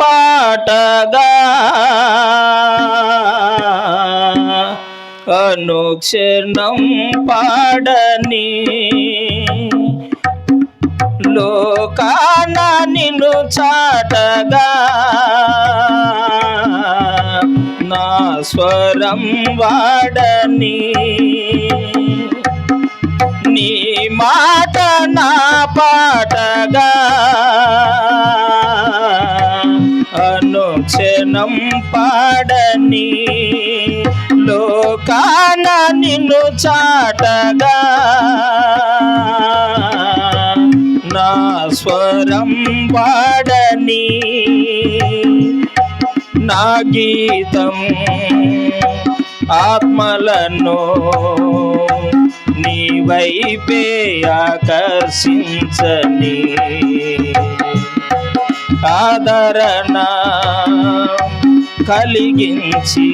పాటగా. అనుక్షణం పాడని లోకాన నిన్ను చాటగా. నా స్వరం వాడని నీ మాట నా పాటగా. క్షణం పాడని లోకాన నిన్ను చాటగా. నా స్వరం పాడని నా గీతం ఆత్మలను నీ వైపే ఆకర్షించని. ఆదరణ కలిగించి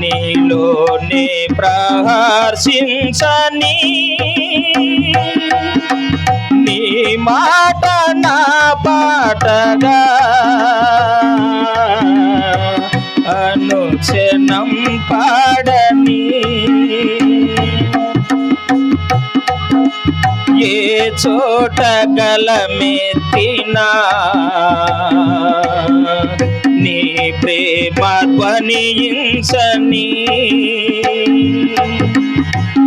నీలోనే ప్రహర్షించని నీ మాట నా పాటగా అనుక్షణం పాడని చోట గలమెత్తినా. నీ ప్రేమ ధ్వనించని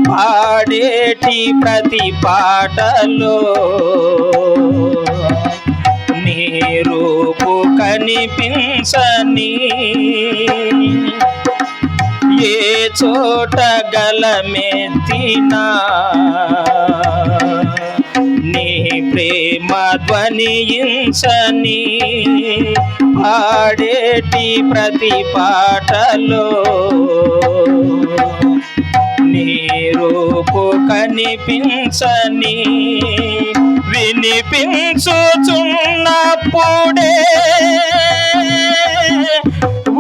పాడేటి ప్రతి పాటలో. నీ రూపు కనిపించని ఏ చోట గలమెత్తినా. నీ ప్రేమ ధ్వనించని పాడేటి ప్రతి పాటలో నీ రూపు కనిపించని వినిపించుచున్నప్పుడే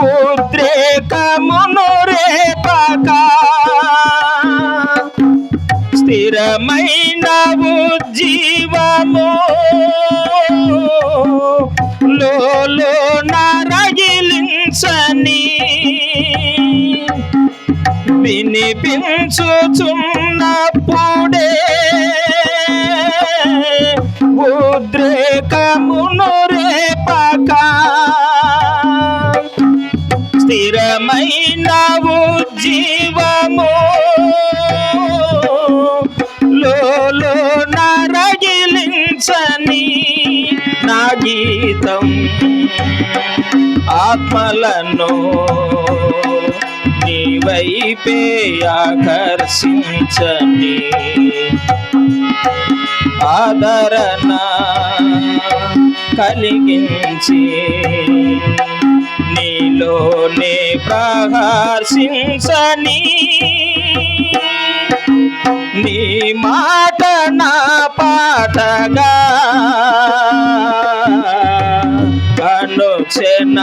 ఉద్రేకమును రేపక స్థిరమైన లోలో నరగిలించని వినిపించుచున్నప్పుడే ఉద్రేకమును రేపక స్థిరమైన జీవము లోలో నరగిలించని గీతం ఆత్మలను నీవైపే ఆకర్షించని ఆదరణ కలిగించి నీలోనే ప్రహర్షించని నీ మాట నా పాటగా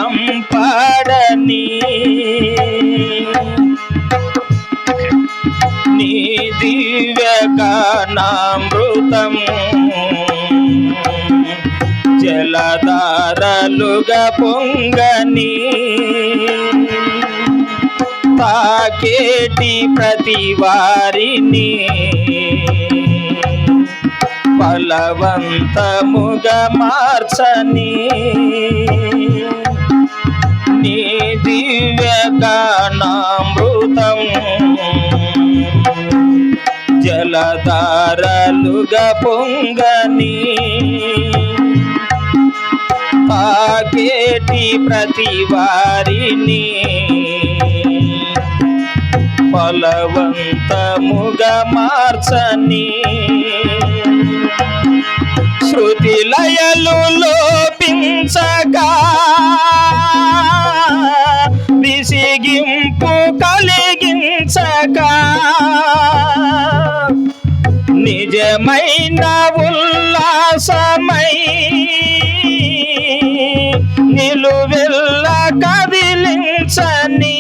చంపాడని. నీ దివ్యకానామృతం జలధారలుగా పొంగని. తాకేటి ప్రతి వారిని బలవంతముగా మార్చని. నీ దివ్యగానామృతం. జలధారలుగా పొంగని. పాకేటి ప్రతి వారిని. ఫలవంతముగా మార్చని. నిత్యమైన ఉల్లాసమై నిలువెల్ల కదిలించని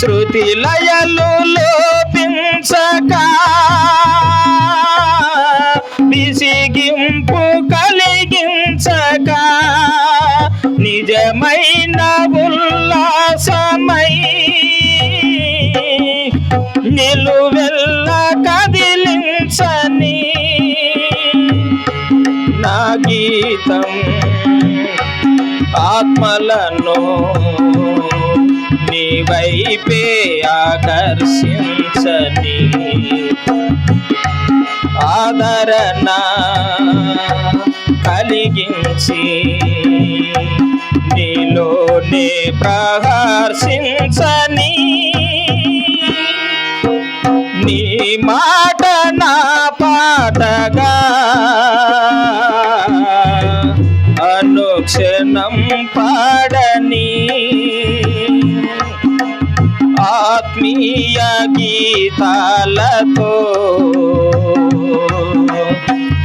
శృతి లయలు లోపించక విసిగింపు కలిగించక నిజమైన ఉల్లాసమై నిలువెల్ల గీతం ఆత్మలను నీ వైపే ఆకర్షించని ఆదరణ కలిగించి నీలోనే ప్రహర్షించని పాడని ఆత్మీయ గీతాలతో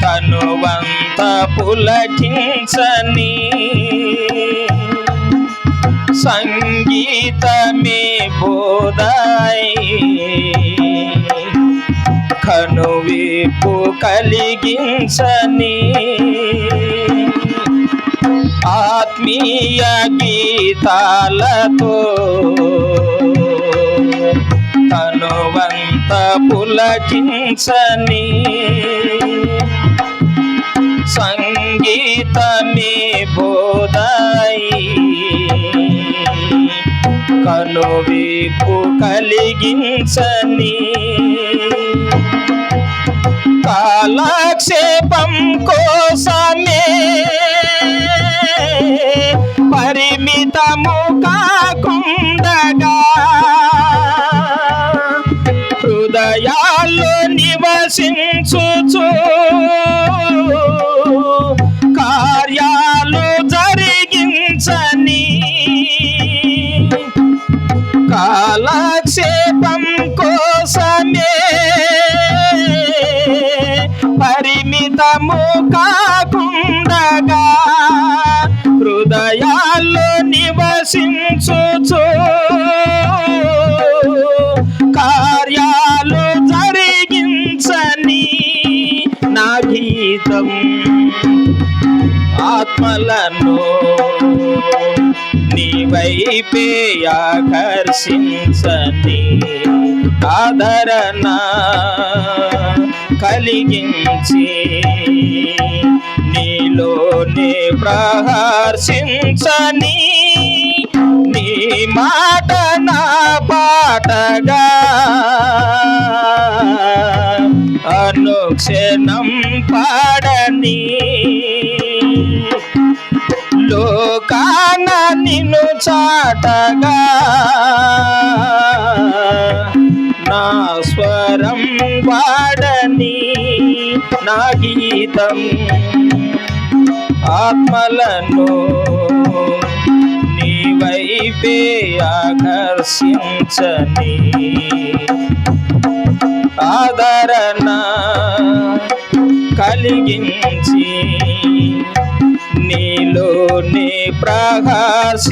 తనువంత పులకించని సంగీతమే బోధాయి. కనువిపు కలిగించని ఆత్మీయ గీతాలతో తనువంత పులకించని సంగీతమే బోధాయి కనువిప్పు కలిగించని నివసించుచు కార్యాలు జరిగించని కాలక్షేపం కోసమే పరిమితము కాకుండగా హృదయాల్లో నివసించుచు. ఆత్మలను నీ ఆకర్షించని ఆదరణ కలిగించి నీలోనే ప్రహర్షించని నీ మాట నా పాటగా అనుక్షణం పాడని లోకాన నిన్ను చాటగా నా స్వరం వాడని నా గీతం ఆత్మలను నీ వైపే ఆకర్షించని ఆదరణ కలిగించి నీలోనే ప్రకాశించని